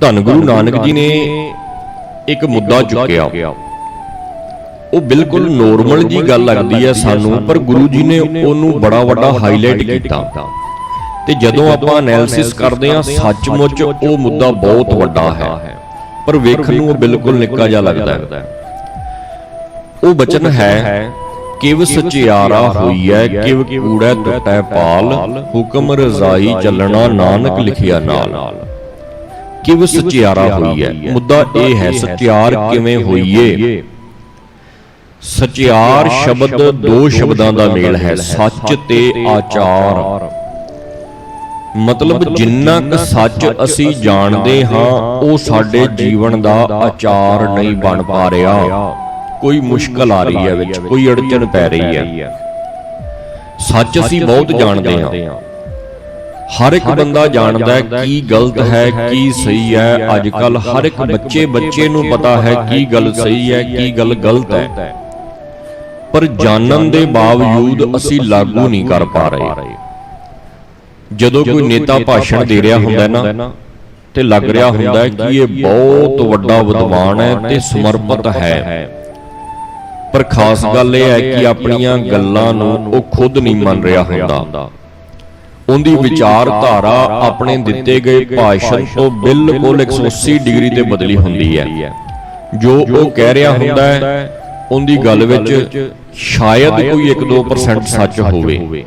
ਧੰਨ ਗੁਰੂ ਨਾਨਕ ਜੀ ਨੇ ਇੱਕ ਮੁੱਦਾ ਚੁੱਕਿਆ। ਉਹ ਬਿਲਕੁਲ ਨੋਰਮਲ ਜੀ ਗੱਲ ਲੱਗਦੀ ਹੈ ਸਾਨੂੰ ਪਰ ਗੁਰੂ ਜੀ ਨੇ ਉਹਨੂੰ ਬੜਾ ਵੱਡਾ ਹਾਈਲਾਈਟ ਕੀਤਾ। ਤੇ ਜਦੋਂ ਆਪਾਂ ਐਨਾਲਿਸਿਸ ਕਰਦੇ ਹਾਂ ਸੱਚਮੁੱਚ ਉਹ ਮੁੱਦਾ ਬਹੁਤ ਵੱਡਾ ਹੈ। ਪਰ ਵੇਖਣ ਨੂੰ ਉਹ ਬਿਲਕੁਲ ਨਿੱਕਾ ਜਿਹਾ ਲੱਗਦਾ ਹੈ। ਉਹ ਬਚਨ ਹੈ ਕਿਵ ਸਚਿਆਰਾ ਹੋਈਐ ਕਿਵ ਕੂੜੈ ਟੁੱਟੈ ਪਾਲ ਹੁਕਮ ਰਜ਼ਾਈ ਚੱਲਣਾ ਨਾਨਕ ਲਿਖਿਆ ਨਾਲ। ਕਿਵ ਸਚਿਆਰਾ ਹੋਈਐ ਮੁੱਦਾ ਇਹ ਹੈ ਸਚਿਆਰ ਕਿਵੇਂ ਹੋਈਏ? ਸਚਿਆਰ ਸ਼ਬਦ ਦੋ ਸ਼ਬਦਾਂ ਦਾ ਮੇਲ ਹੈ ਸੱਚ ਤੇ ਆਚਾਰ। ਮਤਲਬ ਜਿੰਨਾ ਕੁ ਸੱਚ ਅਸੀਂ ਜਾਣਦੇ ਹਾਂ ਉਹ ਸਾਡੇ ਜੀਵਨ ਦਾ ਆਚਾਰ ਨਹੀਂ ਬਣ ਪਾ ਰਿਹਾ। ਕੋਈ ਮੁਸ਼ਕਲ ਆ ਰਹੀ ਹੈ ਵਿੱਚ ਕੋਈ ਅੜਚਨ ਪੈ ਰਹੀ ਹੈ। ਸੱਚ ਅਸੀਂ ਬਹੁਤ ਜਾਣਦੇ ਹਾਂ। ਹਰ ਇੱਕ ਬੰਦਾ ਜਾਣਦਾ ਹੈ ਕੀ ਗਲਤ ਹੈ ਕੀ ਸਹੀ ਹੈ। ਅੱਜ ਕੱਲ ਹਰ ਇੱਕ ਬੱਚੇ ਬੱਚੇ ਨੂੰ ਪਤਾ ਹੈ ਕੀ ਗੱਲ ਸਹੀ ਹੈ ਕੀ ਗੱਲ ਗਲਤ ਹੈ। ਪਰ ਜਾਣਨ ਦੇ ਬਾਵਜੂਦ ਅਸੀਂ ਲਾਗੂ ਨਹੀਂ ਕਰ ਪਾ ਰਹੇ। ਜਦੋਂ ਕੋਈ ਨੇਤਾ ਭਾਸ਼ਣ ਦੇ ਰਿਹਾ ਹੁੰਦਾ ਹੈ ਨਾ ਤੇ ਲੱਗ ਰਿਹਾ ਹੁੰਦਾ ਹੈ ਕਿ ਇਹ ਬਹੁਤ ਵੱਡਾ ਵਿਦਵਾਨ ਹੈ ਤੇ ਸਮਰਪਿਤ ਹੈ। ਪਰ ਖਾਸ ਗੱਲ ਇਹ ਹੈ ਕਿ ਆਪਣੀਆਂ ਗੱਲਾਂ ਨੂੰ ਉਹ ਖੁਦ ਨਹੀਂ ਮੰਨ ਰਿਹਾ ਹੁੰਦਾ। ਉਹਦੀ ਵਿਚਾਰਧਾਰਾ ਆਪਣੇ ਦਿੱਤੇ ਗਏ ਭਾਸ਼ਣ ਤੋਂ ਬਿਲਕੁਲ 180 ਡਿਗਰੀ ਤੇ ਬਦਲੀ ਹੁੰਦੀ ਹੈ। ਜੋ ਉਹ ਕਹਿ ਰਿਹਾ ਹੁੰਦਾ ਹੈ ਉਹਦੀ ਗੱਲ ਵਿੱਚ ਸ਼ਾਇਦ ਕੋਈ 1-2% ਸੱਚ ਹੋਵੇ।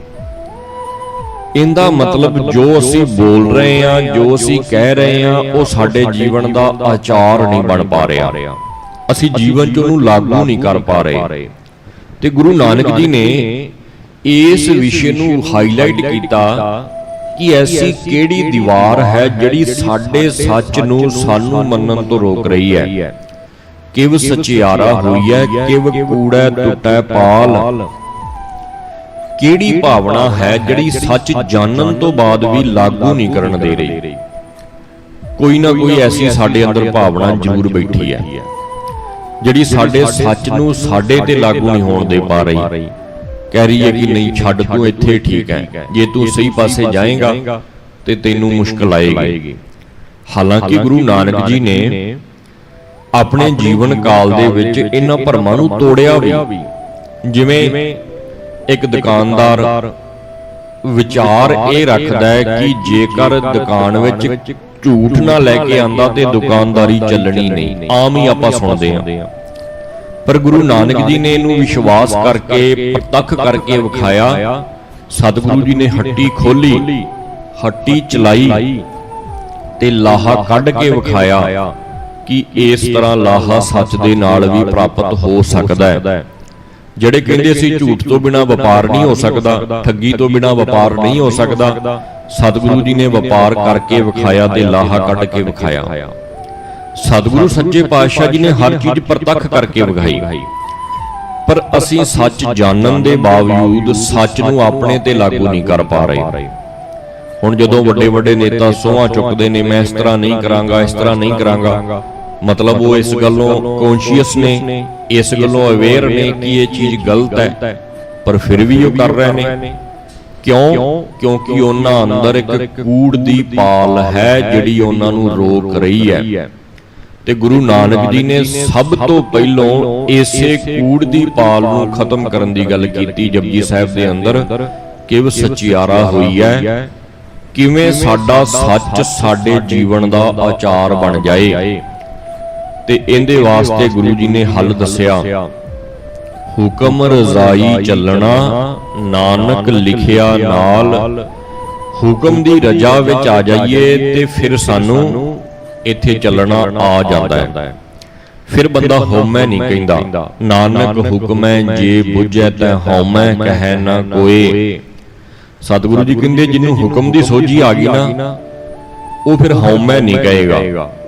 ਇਹਦਾ ਮਤਲਬ ਜੋ ਅਸੀਂ ਬੋਲ ਰਹੇ ਹਾਂ ਜੋ ਅਸੀਂ ਕਹਿ ਰਹੇ ਹਾਂ ਉਹ ਸਾਡੇ ਜੀਵਨ ਦਾ ਆਚਾਰ ਨਹੀਂ ਬਣ ਪਾ ਰਿਹਾ। ਅਸੀਂ ਜੀਵਨ 'ਚ ਉਹਨੂੰ ਲਾਗੂ ਨਹੀਂ ਕਰ ਪਾ ਰਹੇ। ਤੇ ਗੁਰੂ ਨਾਨਕ ਜੀ ਨੇ ਇਸ ਵਿਸ਼ੇ ਨੂੰ ਹਾਈਲਾਈਟ ਕੀਤਾ ਕਿ ਐਸੀ ਕਿਹੜੀ ਦੀਵਾਰ ਹੈ ਜਿਹੜੀ ਸਾਡੇ ਸੱਚ ਨੂੰ ਸਾਨੂੰ ਮੰਨਣ ਤੋਂ ਰੋਕ ਰਹੀ ਹੈ। ਕਿਵ ਸਚਿਆਰਾ ਹੋਈ ਹੈ ਕਿਵ ਕੂੜੈ ਟੁੱਟੈ ਪਾਲ। ਕਿਹੜੀ ਭਾਵਨਾ ਹੈ ਜਿਹੜੀ ਸੱਚ ਜਾਣਨ ਤੋਂ ਬਾਅਦ ਵੀ ਲਾਗੂ ਨਹੀਂ ਕਰਨ ਦੇ ਰਹੀ। ਕੋਈ ਨਾ ਕੋਈ ਐਸੀ ਸਾਡੇ ਅੰਦਰ ਭਾਵਨਾ ਜ਼ਰੂਰ ਬੈਠੀ ਹੈ। ਜਿਹੜੀ ਸਾਡੇ ਸੱਚ ਨੂੰ ਸਾਡੇ ਤੇ ਲਾਗੂ ਨਹੀਂ ਹੋਣ ਦੇ ਪਾ ਰਹੀ। ਕਹਿ ਰਹੀ ਹੈ ਕਿ ਨਹੀਂ ਛੱਡ ਤੂੰ ਇੱਥੇ ਠੀਕ ਹੈ। ਜੇ ਤੂੰ ਸਹੀ ਪਾਸੇ ਜਾਏਗਾ ਤੇ ਤੈਨੂੰ ਮੁਸ਼ਕਲ ਆਏਗੀ। ਹਾਲਾਂਕਿ ਗੁਰੂ ਨਾਨਕ ਜੀ ਨੇ ਆਪਣੇ ਜੀਵਨ ਕਾਲ ਦੇ ਵਿੱਚ ਇਹਨਾਂ ਭਰਮਾਂ ਨੂੰ ਤੋੜਿਆ ਵੀ। ਜਿਵੇਂ ਇੱਕ ਦੁਕਾਨਦਾਰ ਵਿਚਾਰ ਇਹ ਰੱਖਦਾ ਹੈ ਕਿ ਜੇਕਰ ਦੁਕਾਨ ਵਿੱਚ ਝੂਠ ਨਾ ਲੈ ਕੇ ਆਂਦਾ ਤੇ ਦੁਕਾਨਦਾਰੀ ਚੱਲਣੀ ਨਹੀਂ। ਆਮ ਹੀ ਆਪਾਂ ਸੁਣਦੇ ਹਾਂ। ਪਰ ਗੁਰੂ ਨਾਨਕ ਜੀ ਨੇ ਇਹਨੂੰ ਵਿਸ਼ਵਾਸ ਕਰਕੇ ਪ੍ਰਤੱਖ ਕਰਕੇ ਵਿਖਾਇਆ। ਸਤਿਗੁਰੂ ਜੀ ਨੇ ਹੱਟੀ ਖੋਲੀ ਹੱਟੀ ਚਲਾਈ ਤੇ ਲਾਹਾ ਕੱਢ ਕੇ ਵਿਖਾਇਆ ਕਿ ਇਸ ਤਰ੍ਹਾਂ ਲਾਹਾ ਸੱਚ ਦੇ ਨਾਲ ਵੀ ਪ੍ਰਾਪਤ ਹੋ ਸਕਦਾ ਹੈ। ਜਿਹੜੇ ਕਹਿੰਦੇ ਸੀ ਝੂਠ ਤੋਂ ਬਿਨਾ ਵਪਾਰ ਨਹੀਂ ਹੋ ਸਕਦਾ ਠੱਗੀ ਤੋਂ ਬਿਨਾ ਵਪਾਰ ਨਹੀਂ ਹੋ ਸਕਦਾ। ਸਤਿਗੁਰੂ ਜੀ ਨੇ ਵਪਾਰ ਕਰਕੇ ਵਿਖਾਇਆ ਤੇ ਲਾਹਾ ਕੱਢ ਕੇ ਵਿਖਾਇਆ। ਸਤਿਗੁਰੂ ਸੱਚੇ ਪਾਤਸ਼ਾਹ ਜੀ ਨੇ ਹਰ ਚੀਜ਼ ਪ੍ਰਤੱਖ ਕਰਕੇ ਵਿਖਾਈ। ਪਰ ਅਸੀਂ ਸੱਚ ਜਾਣਨ ਦੇ ਬਾਵਜੂਦ ਸੱਚ ਨੂੰ ਆਪਣੇ ਤੇ ਲਾਗੂ ਨਹੀਂ ਕਰ ਪਾ ਰਹੇ। ਹੁਣ ਜਦੋਂ ਵੱਡੇ ਵੱਡੇ ਨੇਤਾ ਸੋਹਾਂ ਚੁੱਕਦੇ ਨੇ ਮੈਂ ਇਸ ਤਰ੍ਹਾਂ ਨਹੀਂ ਕਰਾਂਗਾ ਇਸ ਤਰ੍ਹਾਂ ਨਹੀਂ ਕਰਾਂਗਾ। ਮਤਲਬ ਉਹ ਇਸ ਗੱਲੋਂ ਕੌਨਸ਼ੀਅਸ ਨੇ ਇਸ ਗੱਲੋਂ ਅਵੇਅਰ ਨੇ ਕਿ ਇਹ ਚੀਜ਼ ਗਲਤ ਹੈ। ਪਰ ਫਿਰ ਵੀ ਉਹ ਕਰ ਰਹੇ ਨੇ। ਕਿਉਂ? ਕਿਉਂਕਿ ਉਹਨਾਂ ਅੰਦਰ ਇੱਕ ਕੂੜ ਦੀ ਪਾਲ ਹੈ ਜਿਹੜੀ ਉਹਨਾਂ ਨੂੰ ਰੋਕ ਰਹੀ ਹੈ। ਤੇ ਗੁਰੂ ਨਾਨਕ ਜੀ ਨੇ ਸਭ ਤੋਂ ਪਹਿਲਾਂ ਇਸੇ ਕੂੜ ਦੀ ਪਾਲ ਨੂੰ ਖਤਮ ਕਰਨ ਦੀ ਗੱਲ ਕੀਤੀ ਜਪਜੀ ਸਾਹਿਬ ਦੇ ਅੰਦਰ। ਕਿਵ ਸਚਿਆਰਾ ਹੋਈ ਹੈ? ਕਿਵੇਂ ਸਾਡਾ ਸੱਚ ਸਾਡੇ ਜੀਵਨ ਦਾ ਆਚਾਰ ਬਣ ਜਾਏ। ਤੇ ਇਹਦੇ ਵਾਸਤੇ ਗੁਰੂ ਜੀ ਨੇ ਹੱਲ ਦੱਸਿਆ ਹੁਕਮ ਰਜ਼ਾਈ ਚੱਲਣਾ ਨਾਨਕ ਲਿਖਿਆ ਨਾਲ। ਹੁਕਮ ਦੀ ਰਜਾ ਵਿੱਚ ਆ ਜਾਈਏ ਤੇ ਫਿਰ ਸਾਨੂੰ ਇੱਥੇ ਚੱਲਣਾ ਆ ਜਾਂਦਾ ਹੈ। ਫਿਰ ਬੰਦਾ ਹਉਮੈ ਨਹੀਂ ਕਹਿੰਦਾ ਨਾਨਕ ਹੁਕਮੈ ਜੇ ਬੁਝੈ ਤੈ ਹਉਮੈ ਕਹੈ ਨਾ ਕੋਏ ਸਤਿਗੁਰੂ ਜੀ ਕਹਿੰਦੇ ਜਿਹਨੂੰ ਹੁਕਮ ਦੀ ਸੋਝੀ ਆ ਗਈ ਨਾ ਉਹ ਫਿਰ ਹਉਮੈ ਨਹੀਂ ਕਹੇਗਾ।